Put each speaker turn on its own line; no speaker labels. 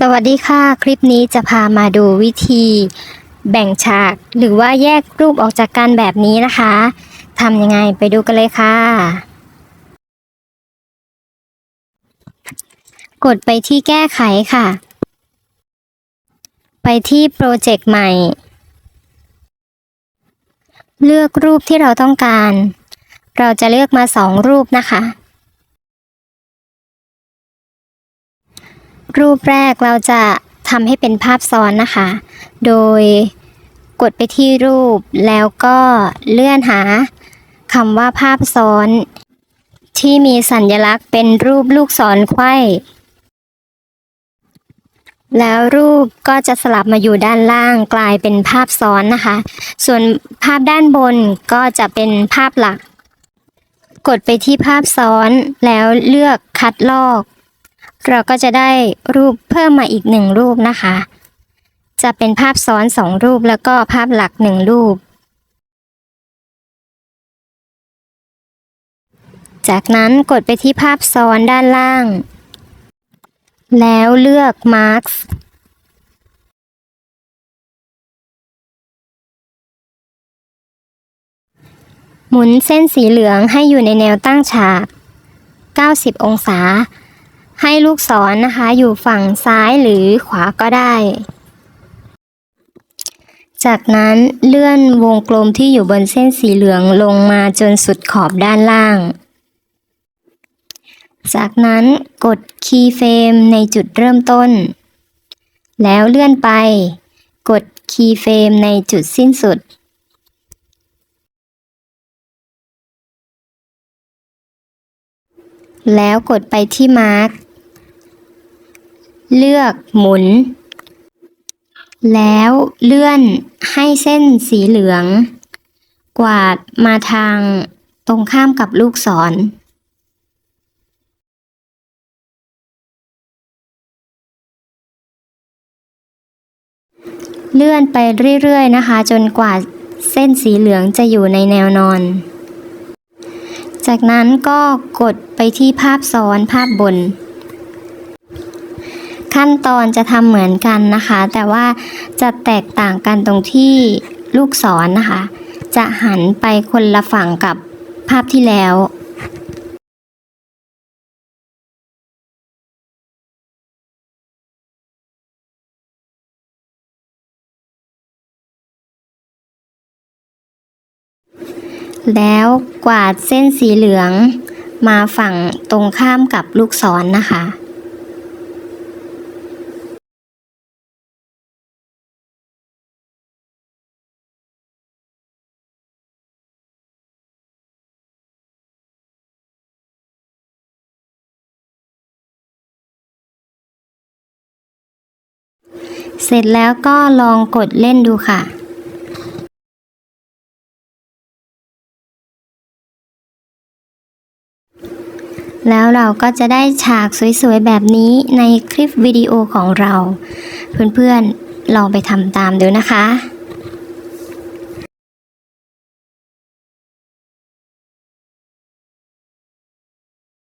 สวัสดีค่ะ คลิปนี้จะพามาดูวิธีแบ่งฉาก หรือว่าแยกรูปออกจากกันแบบนี้นะคะทำยังไงไปดูกันเลยค่ะ กดไปที่แก้ไขค่ะ ไปที่โปรเจกต์ใหม่ เลือกรูปที่เราต้องการ เราจะเลือกมาสองรูปนะคะ รูปแรกเราจะทำให้เป็นภาพซ้อนนะคะ โดยกดไปที่รูปแล้วก็เลื่อนหาคำว่าภาพซ้อน ที่มีสัญลักษณ์เป็นรูปลูกศรไขว้ แล้วรูปก็จะสลับมาอยู่ด้านล่างกลายเป็นภาพซ้อนนะคะ ส่วนภาพด้านบนก็จะเป็นภาพหลัก กดไปที่ภาพซ้อนแล้วเลือกคัดลอก เราก็จะได้รูปเพิ่มมาอีกหนึ่งรูปนะคะ จะเป็นภาพซ้อนสองรูปแล้วก็ภาพหลักหนึ่งรูป จากนั้นกดไปที่ภาพซ้อนด้านล่าง แล้วเลือก Marks หมุนเส้นสีเหลืองให้อยู่ในแนวตั้งฉาก 90 องศา ให้ลูกศรนนะคะ อยู่ฝั่งซ้ายหรือขวาก็ได้ จากนั้นเลื่อนวงกลมที่อยู่บนเส้นสีเหลืองลงมาจนสุดขอบด้านล่าง จากนั้นกดคีย์เฟรมในจุดเริ่มต้น แล้วเลื่อนไป กดคีย์เฟรมในจุดสิ้นสุดแล้วกดไปที่มาร์ก เลือกหมุน แล้วเลื่อนให้เส้นสีเหลือง กวาดมาทางตรงข้ามกับลูกศรเลื่อนไปเรื่อยๆนะคะ จนกว่าเส้นสีเหลืองจะอยู่ในแนวนอน จากนั้นก็กดไปที่ภาพซ้อนภาพบน ขั้นตอนจะทำเหมือนกันนะคะ แต่ว่าจะแตกต่างกันตรงที่ลูกศรนนะคะ จะหันไปคนละฝั่งกับภาพที่แล้วแล้วกวาดเส้นสีเหลืองมาฝั่งตรงข้ามกับลูกศรนนะคะ เสร็จแล้วก็ลองกดเล่นดูค่ะ แล้วเราก็จะได้ฉากสวยๆ แบบนี้ในคลิปวิดีโอของเรา เพื่อนๆ ลองไปทำตามดูนะคะ